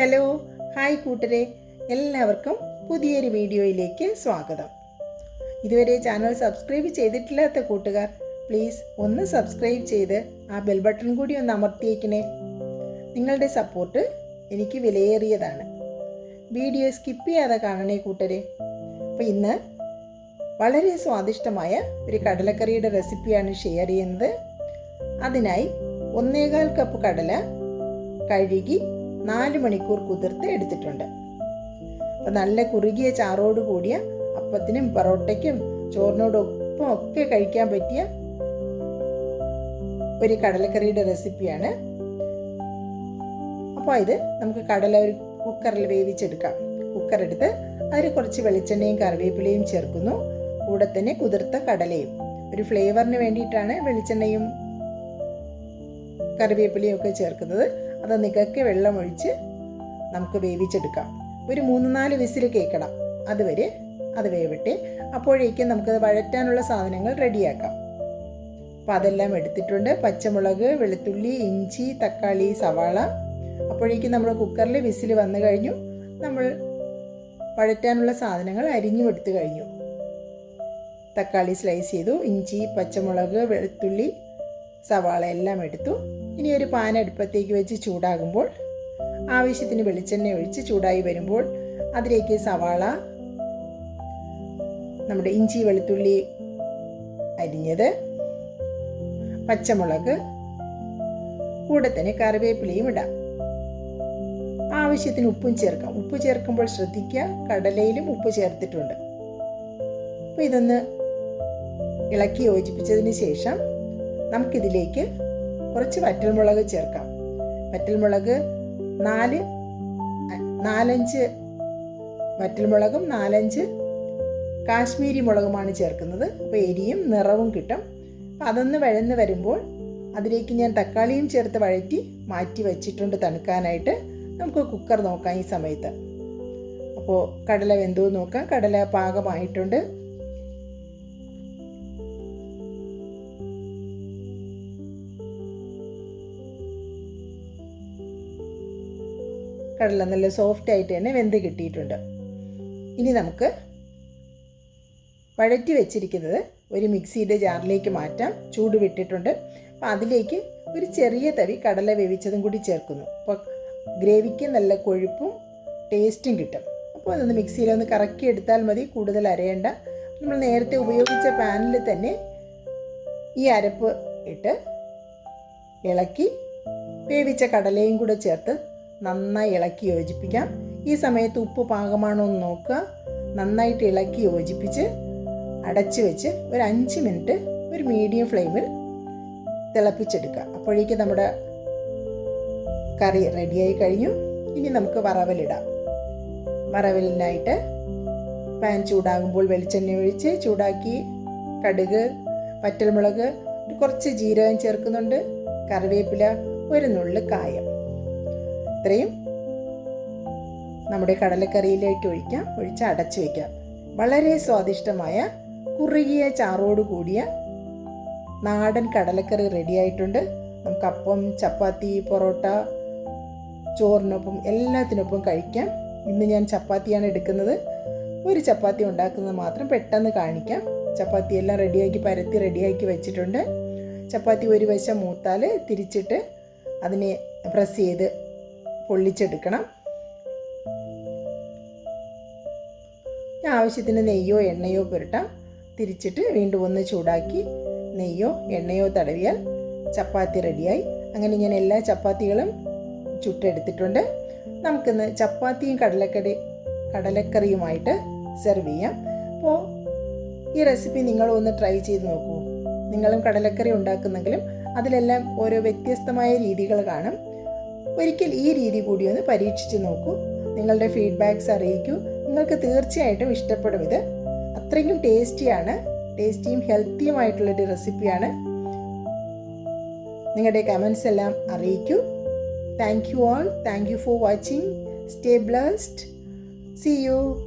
Hello hi കൂട്ടരെ. എല്ലാവർക്കും പുതിയൊരു വീഡിയോയിലേക്ക് സ്വാഗതം. ഇതുവരെ ചാനൽ സബ്സ്ക്രൈബ് ചെയ്തിട്ടില്ലാത്ത കൂട്ടുകാർ പ്ലീസ് ഒന്ന് സബ്സ്ക്രൈബ് ചെയ്ത് ആ ബെൽ ബട്ടൺ കൂടി ഒന്ന് അമർത്തിയേക്കണേ. നിങ്ങളുടെ സപ്പോർട്ട് എനിക്ക് വിലയേറിയതാണ്. വീഡിയോ സ്കിപ്പ് ചെയ്യാതെ കാണണേ കൂട്ടരെ. അപ്പോൾ ഇന്ന് വളരെ സ്വാദിഷ്ടമായ ഒരു കടലക്കറിയുടെ റെസിപ്പിയാണ് ഷെയർ ചെയ്യുന്നത്. അതിനായി ഒന്നേകാൽ കപ്പ് കടല കഴുകി നാല് മണിക്കൂർ കുതിർത്ത് എടുത്തിട്ടുണ്ട്. അപ്പം നല്ല കുറുകിയ ചാറോട് കൂടിയ അപ്പത്തിനും പൊറോട്ടയ്ക്കും ചോറിനോടൊപ്പം ഒക്കെ കഴിക്കാൻ പറ്റിയ ഒരു കടലക്കറിയുടെ റെസിപ്പിയാണ്. അപ്പോൾ ഇത് നമുക്ക് കടല ഒരു കുക്കറിൽ വേവിച്ചെടുക്കാം. കുക്കർ എടുത്ത് അതിൽ കുറച്ച് വെളിച്ചെണ്ണയും കറിവേപ്പിലയും ചേർക്കുന്നു. കൂടെ തന്നെ കുതിർത്ത കടലയും. ഒരു ഫ്ലേവറിന് വേണ്ടിയിട്ടാണ് വെളിച്ചെണ്ണയും കറിവേപ്പിലയും ഒക്കെ ചേർക്കുന്നത്. അത് നികക്കെ വെള്ളമൊഴിച്ച് നമുക്ക് വേവിച്ചെടുക്കാം. ഒരു മൂന്ന് നാല് വിസിൽ കേൾക്കണം. അതുവരെ അത് വേവട്ടെ. അപ്പോഴേക്കും നമുക്കത് വഴറ്റാനുള്ള സാധനങ്ങൾ റെഡിയാക്കാം. അപ്പം അതെല്ലാം എടുത്തിട്ടുണ്ട്. പച്ചമുളക് വെളുത്തുള്ളി ഇഞ്ചി തക്കാളി സവാള. അപ്പോഴേക്കും നമ്മൾ കുക്കറിൽ വിസിൽ വന്നു കഴിഞ്ഞു. നമ്മൾ വഴറ്റാനുള്ള സാധനങ്ങൾ അരിഞ്ഞു എടുത്തു കഴിഞ്ഞു. തക്കാളി സ്ലൈസ് ചെയ്തു. ഇഞ്ചി പച്ചമുളക് വെളുത്തുള്ളി സവാള എല്ലാം എടുത്തു. ഇനി ഒരു പാൻ അടുപ്പത്തേക്ക് വെച്ച് ചൂടാകുമ്പോൾ ആവശ്യത്തിന് വെളിച്ചെണ്ണ ഒഴിച്ച് ചൂടായി വരുമ്പോൾ അതിലേക്ക് സവാള നമ്മുടെ ഇഞ്ചി വെളുത്തുള്ളി അരിഞ്ഞത് പച്ചമുളക് കൂടെ തന്നെ കറിവേപ്പിലയും ഇടാം. ആവശ്യത്തിന് ഉപ്പും ചേർക്കാം. ഉപ്പ് ചേർക്കുമ്പോൾ ശ്രദ്ധിക്കുക കടലയിലും ഉപ്പ് ചേർത്തിട്ടുണ്ട്. അപ്പോൾ ഇതൊന്ന് ഇളക്കി യോജിപ്പിച്ചതിന് ശേഷം നമുക്കിതിലേക്ക് കുറച്ച് വറ്റൽമുളക് ചേർക്കാം. വറ്റൽമുളക് നാല് നാലഞ്ച് വറ്റൽമുളകും നാലഞ്ച് കാശ്മീരി മുളകുമാണ് ചേർക്കുന്നത്. അപ്പോൾ എരിയും നിറവും കിട്ടും. അപ്പം അതൊന്ന് വഴന്ന് വരുമ്പോൾ അതിലേക്ക് ഞാൻ തക്കാളിയും ചേർത്ത് വഴറ്റി മാറ്റി വച്ചിട്ടുണ്ട് തണുക്കാനായിട്ട്. നമുക്ക് കുക്കർ നോക്കാം ഈ സമയത്ത്. അപ്പോൾ കടല വെന്തോ നോക്കാം. കടല പാകമായിട്ടുണ്ട്. കടല നല്ല സോഫ്റ്റ് ആയിട്ട് തന്നെ വെന്ത് കിട്ടിയിട്ടുണ്ട്. ഇനി നമുക്ക് വഴറ്റി വെച്ചിരിക്കുന്നത് ഒരു മിക്സിയുടെ ജാറിലേക്ക് മാറ്റാം. ചൂട് വിട്ടിട്ടുണ്ട്. അപ്പോൾ അതിലേക്ക് ഒരു ചെറിയ തവി കടല വേവിച്ചതും കൂടി ചേർക്കുന്നു. അപ്പോൾ ഗ്രേവിക്ക് നല്ല കൊഴുപ്പും ടേസ്റ്റും കിട്ടും. അപ്പോൾ അതൊന്ന് മിക്സിയിലൊന്ന് കറക്കി എടുത്താൽ മതി കൂടുതൽ അരയേണ്ട. നമ്മൾ നേരത്തെ ഉപയോഗിച്ച പാനിൽ തന്നെ ഈ അരപ്പ് ഇട്ട് ഇളക്കി വേവിച്ച കടലയും കൂടെ ചേർത്ത് നന്നായി ഇളക്കി യോജിപ്പിക്കാം. ഈ സമയത്ത് ഉപ്പ് പാകമാണോ എന്ന് നോക്കുക. നന്നായിട്ട് ഇളക്കി യോജിപ്പിച്ച് അടച്ച് വെച്ച് ഒരു അഞ്ച് മിനിറ്റ് ഒരു മീഡിയം ഫ്ലെയിമിൽ തിളപ്പിച്ചെടുക്കുക. അപ്പോഴേക്കും നമ്മുടെ കറി റെഡിയായി കഴിഞ്ഞു. ഇനി നമുക്ക് വറവലിടാം. വറവലിനായിട്ട് പാൻ ചൂടാകുമ്പോൾ വെളിച്ചെണ്ണ ഒഴിച്ച് ചൂടാക്കി കടുക് പറ്റൽമുളക് കുറച്ച് ജീരകം ചേർക്കുന്നുണ്ട്. കറിവേപ്പില ഒരു നുള്ളു കായം. ഇത്രയും നമ്മുടെ കടലക്കറിയിലേക്ക് ഒഴിക്കാം ഒഴിച്ച് അടച്ചു വയ്ക്കാം. വളരെ സ്വാദിഷ്ടമായ കുറുകിയ ചാറോട് കൂടിയ നാടൻ കടലക്കറി റെഡിയായിട്ടുണ്ട് നമുക്ക് അപ്പം ചപ്പാത്തി പൊറോട്ട ചോറിനൊപ്പം എല്ലാത്തിനൊപ്പം കഴിക്കാം. ഇന്ന് ഞാൻ ചപ്പാത്തിയാണ് എടുക്കുന്നത്. ഒരു ചപ്പാത്തി ഉണ്ടാക്കുന്നത് മാത്രം പെട്ടെന്ന് കാണിക്കാം. ചപ്പാത്തി എല്ലാം റെഡിയാക്കി പരത്തി റെഡിയാക്കി വെച്ചിട്ടുണ്ട്. ചപ്പാത്തി ഒരു വശം മൂത്താൽ തിരിച്ചിട്ട് അതിനെ പ്രസ് ചെയ്ത് പൊള്ളിച്ചെടുക്കണം. ആവശ്യത്തിന് നെയ്യോ എണ്ണയോ പുരട്ടാം. തിരിച്ചിട്ട് വീണ്ടും ഒന്ന് ചൂടാക്കി നെയ്യോ എണ്ണയോ തടവിയാൽ ചപ്പാത്തി റെഡിയായി. അങ്ങനെ ഞാൻ എല്ലാ ചപ്പാത്തികളും ചുട്ടെടുത്തിട്ടുണ്ട്. നമുക്കിന്ന് ചപ്പാത്തിയും കടലക്കറി കടലക്കറിയുമായിട്ട് സെർവ് ചെയ്യാം. അപ്പോൾ ഈ റെസിപ്പി നിങ്ങളൊന്ന് ട്രൈ ചെയ്ത് നോക്കൂ. നിങ്ങളും കടലക്കറി ഉണ്ടാക്കുന്നെങ്കിലും അതിലെല്ലാം ഓരോ വ്യത്യസ്തമായ രീതികൾ കാണും. ഒരിക്കൽ ഈ രീതി കൂടി ഒന്ന് പരീക്ഷിച്ച് നോക്കൂ. നിങ്ങളുടെ ഫീഡ്ബാക്ക്സ് അറിയിക്കൂ. നിങ്ങൾക്ക് തീർച്ചയായിട്ടും ഇഷ്ടപ്പെടും ഇത്. അത്രയ്ക്കും ടേസ്റ്റിയാണ്. ടേസ്റ്റിയും ഹെൽത്തിയുമായിട്ടുള്ളൊരു റെസിപ്പിയാണ്. നിങ്ങളുടെ കമൻസ് എല്ലാം അറിയിക്കൂ. Thank you all thank you for watching stay blessed see you